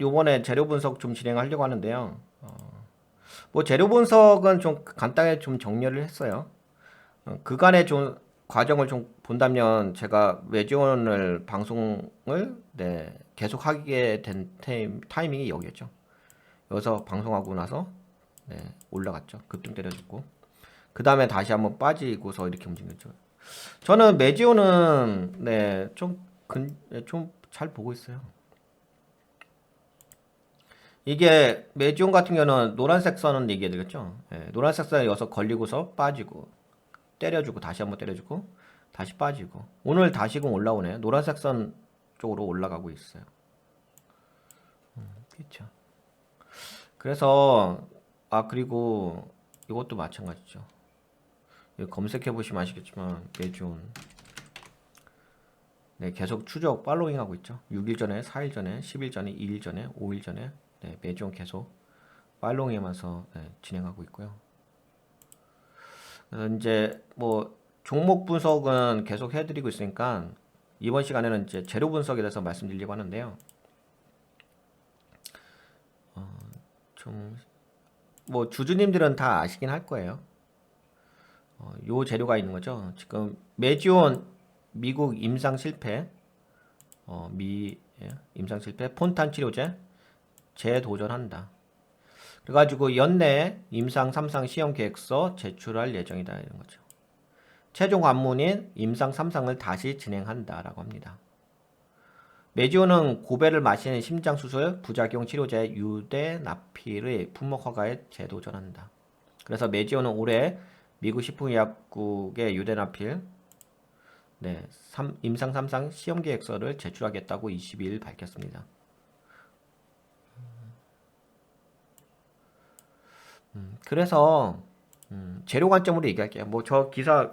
요번에 재료 분석 좀 진행하려고 하는데요. 어, 뭐 재료 분석은 좀 간단하게 좀 정리를 했어요. 어, 그간의 좀 과정을 좀 본다면 제가 외지원을 방송을 네, 계속 하게 된 타임, 타이밍이 여기였죠. 여기서 방송하고 나서 네, 올라갔죠. 급등 때려주고 그 다음에 다시 한번 빠지고서 이렇게 움직였죠. 저는 메지오는 네, 네좀좀 잘 보고 있어요. 이게 메지온 같은 경우는 노란색 선은 얘기해야 되겠죠. 예, 노란색 선에 여기서 걸리고서 빠지고 때려주고 다시 한번 때려주고 다시 빠지고 오늘 다시금 올라오네요. 노란색 선 쪽으로 올라가고 있어요. 음, 그렇죠. 그래서 아 그리고 이것도 마찬가지죠. 검색해 보시면 아시겠지만 메지온 네, 계속 추적 팔로잉 하고 있죠. 6일 전에, 4일 전에, 10일 전에, 2일 전에, 5일 전에 네, 매주 계속 팔로잉하면서 네, 진행하고 있고요. 그래서 이제 뭐 종목 분석은 계속 해드리고 있으니까 이번 시간에는 이제 재료 분석에 대해서 말씀드리려고 하는데요. 어, 좀뭐 주주님들은 다 아시긴 할 거예요. 어, 요 재료가 있는 거죠. 지금 메지온 미국 임상 실패, 어, 미 예, 임상 실패 폰탄 치료제 재도전한다. 그래가지고 연내 임상 3상 시험 계획서 제출할 예정이다 이런 거죠. 최종 관문인 임상 3상을 다시 진행한다라고 합니다. 메지오는 고배를 마시는 심장 수술 부작용 치료제 유대나필의 품목 허가에 재도전한다. 그래서 메지오는 올해 미국 식품의약국의 유대나필 네, 3, 임상 3상 시험 계획서를 제출하겠다고 22일 밝혔습니다. 음, 그래서 음, 재료 관점으로 얘기할게요. 뭐 저 기사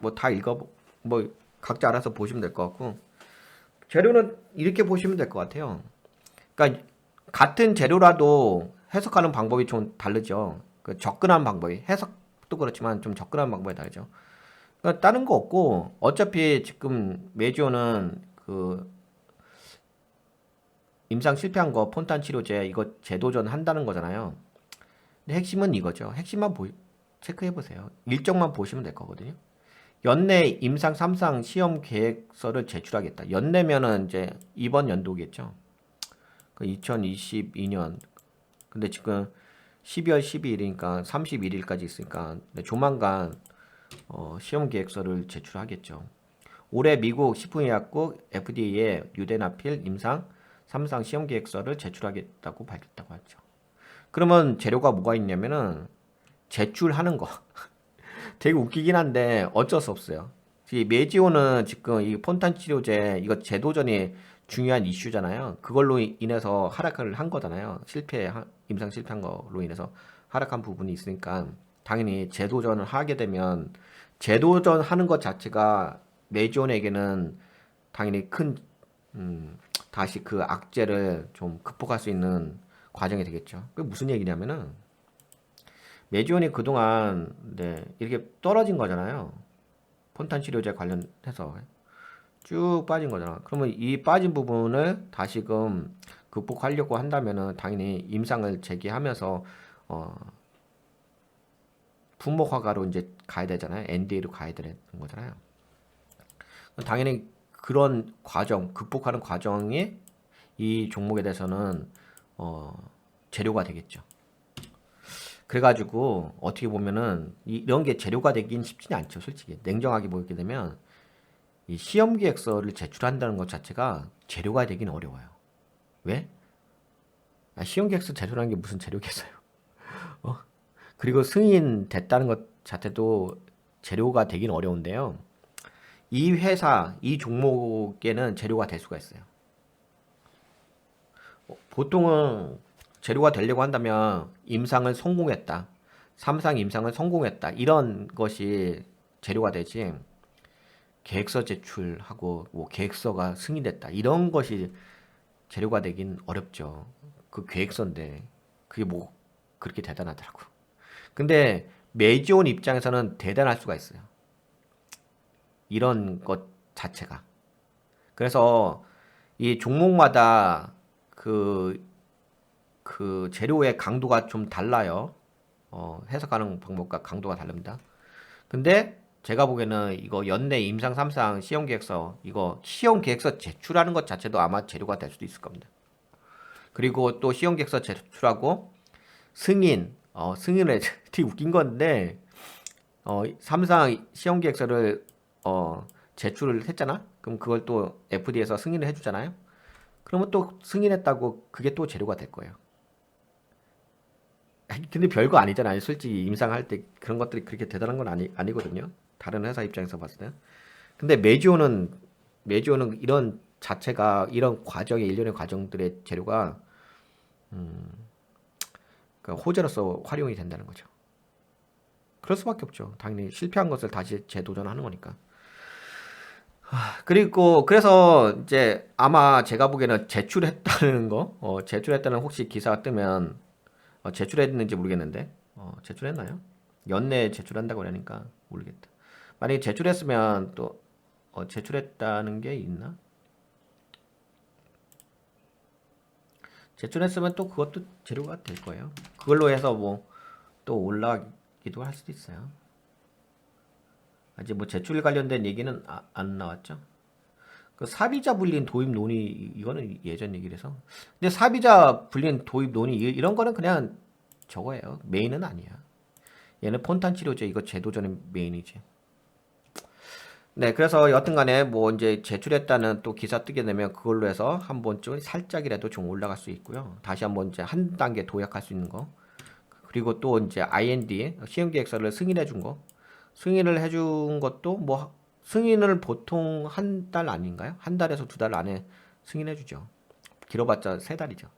뭐 다 읽어 뭐 각자 알아서 보시면 될 것 같고 재료는 이렇게 보시면 될 것 같아요. 그러니까 같은 재료라도 해석하는 방법이 좀 다르죠. 그 접근하는 방법이 해석도 그렇지만 좀 접근하는 방법이 다르죠. 그러니까 다른 거 없고 어차피 지금 메지오는 그 임상 실패한 거 폰탄 치료제 이거 재도전 한다는 거잖아요. 핵심은 이거죠. 핵심만 보, 체크해 보세요. 일정만 보시면 될 거거든요. 연내 임상 3상 시험 계획서를 제출하겠다. 연내면은 이제 이번 연도겠죠. 그 2022년. 근데 지금 12월 12일이니까 31일까지 있으니까 조만간 어, 시험 계획서를 제출하겠죠. 올해 미국 식품의약국 FDA에 유대나필 임상 3상 시험 계획서를 제출하겠다고 밝혔다고 하죠. 그러면 재료가 뭐가 있냐면은 제출하는 거. 되게 웃기긴 한데 어쩔 수 없어요. 이 메지오는 지금 이 폰탄 치료제 이거 재도전이 중요한 이슈잖아요. 그걸로 인해서 하락을 한 거잖아요. 실패 임상 실패한 걸로 인해서 하락한 부분이 있으니까 당연히 재도전을 하게 되면 재도전 하는 것 자체가 메지온에게는 당연히 큰 음, 다시 그 악재를 좀 극복할 수 있는 과정이 되겠죠. 그 무슨 얘기냐면은 메지온이 그동안 네, 이렇게 떨어진 거잖아요. 폰탄 치료제 관련해서 쭉 빠진 거잖아. 그러면 이 빠진 부분을 다시금 극복하려고 한다면은 당연히 임상을 제기하면서 어 품목 허가로 이제 가야 되잖아요. NDA로 가야 되는 거잖아요. 당연히 그런 과정, 극복하는 과정이 이 종목에 대해서는 어, 재료가 되겠죠. 그래가지고 어떻게 보면은 이런 게 재료가 되긴 쉽지는 않죠, 솔직히. 냉정하게 보게 되면 이 시험 계획서를 제출한다는 것 자체가 재료가 되긴 어려워요. 왜? 아, 시험 계획서 제출하는 게 무슨 재료겠어요? 어? 그리고 승인 됐다는 것 자체도 재료가 되긴 어려운데요. 이 회사, 이 종목에는 재료가 될 수가 있어요. 보통은 재료가 되려고 한다면 임상을 성공했다. 삼상 임상을 성공했다. 이런 것이 재료가 되지. 계획서 제출하고 뭐 계획서가 승인됐다. 이런 것이 재료가 되긴 어렵죠. 그 계획서인데 그게 뭐 그렇게 대단하더라고. 근데 메지온 입장에서는 대단할 수가 있어요. 이런 것 자체가. 그래서 이 종목마다 그, 그 재료의 강도가 좀 달라요. 어, 해석하는 방법과 강도가 다릅니다. 근데 제가 보기에는 이거 연내 임상 3상 시험 계획서 이거 시험 계획서 제출하는 것 자체도 아마 재료가 될 수도 있을 겁니다. 그리고 또 시험 계획서 제출하고 승인 어 승인을 되게 웃긴 건데 어 3상 시험 계획서를 어 제출을 했잖아. 그럼 그걸 또 FD에서 승인을 해 주잖아요. 그러면 또 승인했다고 그게 또 재료가 될 거예요. 근데 별거 아니잖아요. 솔직히 임상할 때 그런 것들이 그렇게 대단한 건 아니, 아니거든요. 다른 회사 입장에서 봤을 때. 근데 메지오는 메지오는 이런 자체가 이런 과정의 일련의 과정들의 재료가 음, 그러니까 호재로서 활용이 된다는 거죠. 그럴 수밖에 없죠. 당연히 실패한 것을 다시 재도전하는 거니까. 하, 그리고 그래서 이제 아마 제가 보기에는 제출했다는 거, 어, 제출했다는 혹시 기사가 뜨면 어, 제출했는지 모르겠는데 어, 제출했나요? 연내에 제출한다고 그러니까 모르겠다. 만약에 제출했으면 또 어, 제출했다는 게 있나? 제출했으면 또 그것도 재료가 될 거예요. 그걸로 해서 뭐 또 올라가기도 할 수도 있어요. 아직 뭐 제출 관련된 얘기는 아, 안 나왔죠. 그 사비자 불린 도입 논의 이거는 예전 얘기라서. 근데 사비자 불린 도입 논의 이- 이런 거는 그냥 저거예요. 메인은 아니야. 얘는 폰탄 치료제 이거 제도 전의 메인이지. 네, 그래서 여튼간에 뭐 이제 제출했다는 또 기사 뜨게 되면 그걸로 해서 한 번쯤 살짝이라도 좀 올라갈 수 있고요. 다시 한번 이제 한 단계 도약할 수 있는 거. 그리고 또 이제 IND 시험 계획서를 승인해 준 거. 승인을 해준 것도 뭐 승인을 보통 한 달 아닌가요? 한 달에서 두 달 안에 승인해 주죠. 길어봤자 세 달이죠.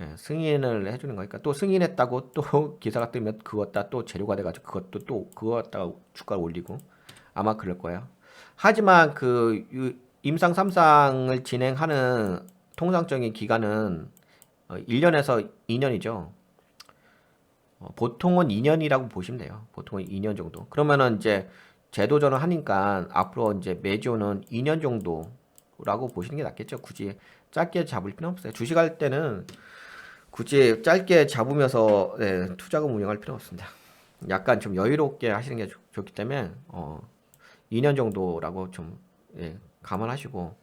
예, 승인을 해주는 거니까 또 승인했다고 또 기사가 뜨면 그것 다 또 재료가 돼가지고 그것도 또 그거 갖다가 주가를 올리고 아마 그럴 거예요. 하지만 그 유- 임상 3상을 진행하는 통상적인 기간은 어, 1년에서 2년이죠. 어, 보통은 2년이라고 보시면 돼요. 보통은 2년 정도. 그러면은 이제 제도전을 하니까 앞으로 이제 매주는 2년 정도라고 보시는 게 낫겠죠. 굳이 짧게 잡을 필요 없어요. 주식할 때는 굳이 짧게 잡으면서 네, 투자금 운영할 필요 없습니다. 약간 좀 여유롭게 하시는 게 좋, 좋기 때문에 어, 2년 정도라고 좀 예, 감안하시고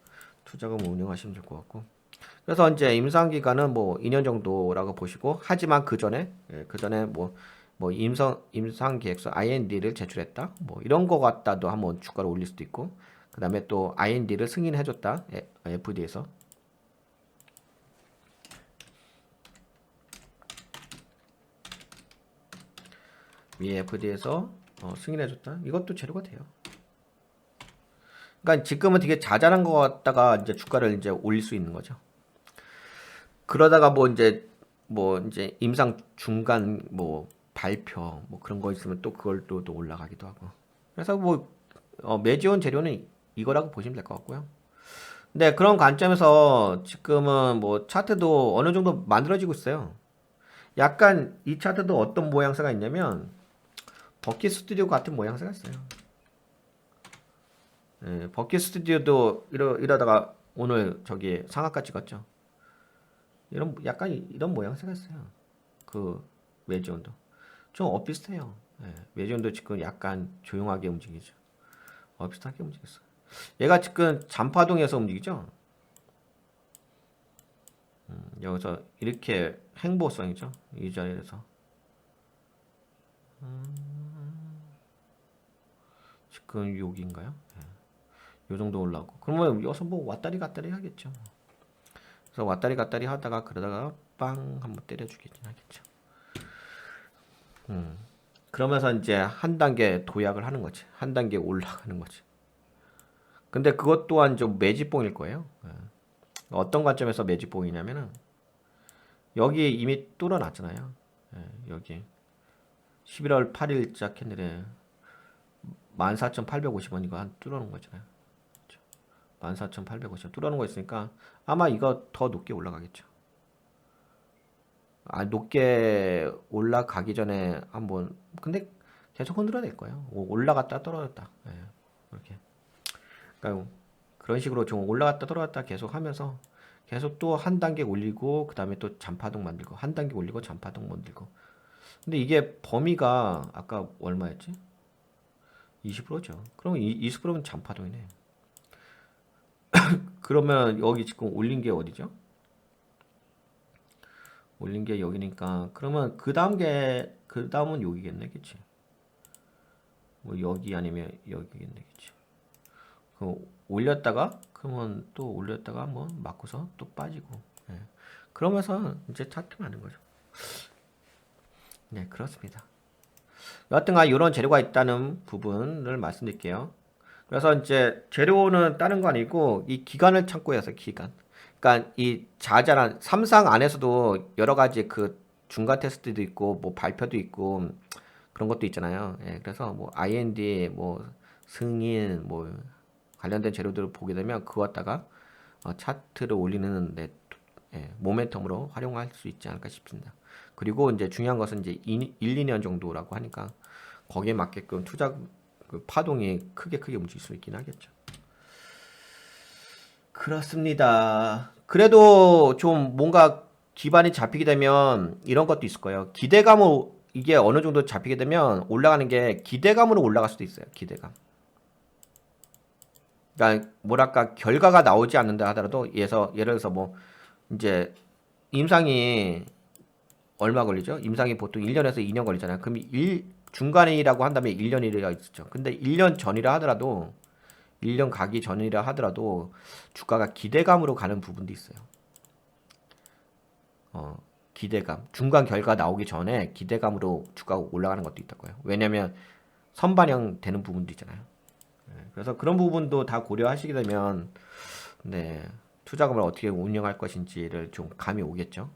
투자금 운영하시면 될 것 같고 그래서 이제 임상 기간은 뭐 2년 정도라고 보시고 하지만 그 전에 예, 그 전에 뭐뭐 임상 임상 계획서 IND를 제출했다 뭐 이런 거 갖다도 한번 주가를 올릴 수도 있고 그 다음에 또 IND를 승인해 줬다 예, FD에서 위에 FD에서 어, 승인해 줬다 이것도 재료가 돼요. 그러니까 지금은 되게 자잘한 거 갖다가 이제 주가를 이제 올릴 수 있는 거죠. 그러다가 뭐 이제 뭐 이제 임상 중간 뭐 발표 뭐 그런 거 있으면 또 그걸 또, 또 올라가기도 하고. 그래서 뭐 어, 매지온 재료는 이거라고 보시면 될 것 같고요. 근데 그런 관점에서 지금은 뭐 차트도 어느 정도 만들어지고 있어요. 약간 이 차트도 어떤 모양새가 있냐면 버킷 스튜디오 같은 모양새가 있어요. 예, 버킷 스튜디오도 이러, 이러다가 오늘 저기 상하가 찍었죠. 이런 약간 이- 이런 모양새가 있어요. 그 매지온도 좀 엇비슷해요. 예, 매지온도 지금 약간 조용하게 움직이죠. 엇비슷하게 움직였어요. 얘가 지금 잔파동에서 움직이죠. 음, 여기서 이렇게 행보성이죠. 이 자리에서 지금 여기인가요? 예. 요 정도 올라오고 그러면 여기서 뭐 왔다리 갔다리 하겠죠. 그래서 왔다리 갔다리 하다가 그러다가 빵 한번 때려주겠긴 하겠죠. 음. 그러면서 이제 한 단계 도약을 하는 거지. 한 단계 올라가는 거지. 근데 그것 또한 좀 매집봉일 거예요. 예. 어떤 관점에서 매집봉이냐면은 여기 이미 뚫어놨잖아요. 예, 여기 11월 8일자 캔들에 14,850원 이거 한 뚫어놓은 거잖아요. 14,850원 뚫어놓은 거 있으니까 아마 이거 더 높게 올라가겠죠. 아, 높게 올라가기 전에 한번 근데 계속 흔들어낼 거예요. 오- 올라갔다 떨어졌다. 예, 이렇게. 그러니까 그런 식으로 좀 올라갔다 떨어졌다 계속 하면서 계속 또 한 단계 올리고 그 다음에 또 잔파동 만들고 한 단계 올리고 잔파동 만들고 근데 이게 범위가 아까 얼마였지? 20%죠. 그럼 이 20%면 잔파동이네. 그러면 여기 지금 올린 게 어디죠? 올린 게 여기니까 그러면 그 다음 게 그 다음은 여기겠네, 그치? 뭐 여기 아니면 여기겠네, 그치? 그 올렸다가 그러면 또 올렸다가 한번 맞고서 또 빠지고 예. 그러면서 이제 차트 가는 거죠. 네, 그렇습니다. 여하튼간 이런 재료가 있다는 부분을 말씀드릴게요. 그래서 이제 재료는 다른 거 아니고 이 기간을 참고 해서 기간. 그러니까 이 자잘한 삼상 안에서도 여러 가지 그 중간 테스트도 있고 뭐 발표도 있고 그런 것도 있잖아요. 예, 그래서 뭐 IND 뭐 승인 뭐 관련된 재료들을 보게 되면 그거 갖다가 어, 차트를 올리는 데 예, 모멘텀으로 활용할 수 있지 않을까 싶습니다. 그리고 이제 중요한 것은 이제 1, 2년 정도라고 하니까 거기에 맞게끔 투자 그 파동이 크게 크게 움직일 수 있긴 하겠죠. 그렇습니다. 그래도 좀 뭔가 기반이 잡히게 되면 이런 것도 있을 거예요. 기대감을 이게 어느 정도 잡히게 되면 올라가는 게 기대감으로 올라갈 수도 있어요. 기대감. 그러니까 뭐랄까 결과가 나오지 않는다 하더라도 예서 예를 들어서 뭐 이제 임상이 얼마 걸리죠? 임상이 보통 1년에서 2년 걸리잖아요. 그럼 1 중간이라고 한다면 1년이라 있죠. 근데 1년 전이라 하더라도 1년 가기 전이라 하더라도 주가가 기대감으로 가는 부분도 있어요. 어, 기대감. 중간 결과 나오기 전에 기대감으로 주가가 올라가는 것도 있다고요. 왜냐면 선반영 되는 부분도 있잖아요. 네, 그래서 그런 부분도 다 고려하시게 되면 네, 투자금을 어떻게 운영할 것인지를 좀 감이 오겠죠.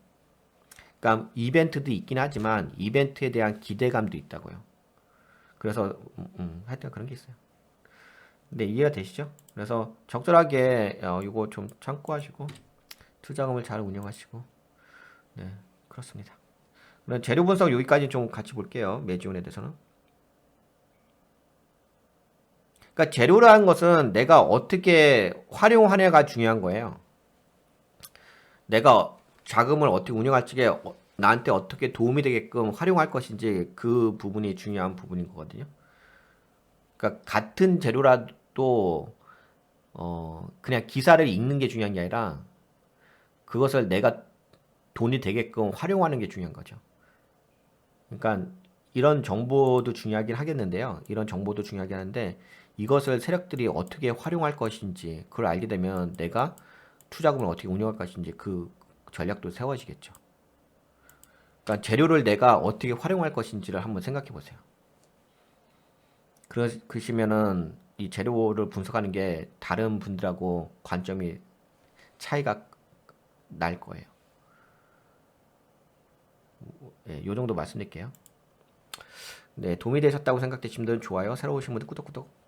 그러니까 이벤트도 있긴 하지만 이벤트에 대한 기대감도 있다고요. 그래서 음, 음, 하여튼 그런 게 있어요. 네, 이해가 되시죠? 그래서 적절하게 어, 이거 좀 참고하시고 투자금을 잘 운영하시고 네, 그렇습니다. 그럼 재료 분석 여기까지 좀 같이 볼게요. 매지온에 대해서는. 그러니까 재료라는 것은 내가 어떻게 활용하냐가 중요한 거예요. 내가 자금을 어떻게 운영할지에 어- 나한테 어떻게 도움이 되게끔 활용할 것인지 그 부분이 중요한 부분인 거거든요. 그러니까 같은 재료라도 어 그냥 기사를 읽는 게 중요한 게 아니라 그것을 내가 돈이 되게끔 활용하는 게 중요한 거죠. 그러니까 이런 정보도 중요하긴 하겠는데요. 이런 정보도 중요하긴 한데 이것을 세력들이 어떻게 활용할 것인지 그걸 알게 되면 내가 투자금을 어떻게 운영할 것인지 그 전략도 세워지겠죠. 그러니까 재료를 내가 어떻게 활용할 것인지를 한번 생각해 보세요. 그러, 그러시면은 이 재료를 분석하는 게 다른 분들하고 관점이 차이가 날 거예요. 예, 요 정도 말씀드릴게요. 네, 도움이 되셨다고 생각되시면 좋아요. 새로 오신 분들 구독, 구독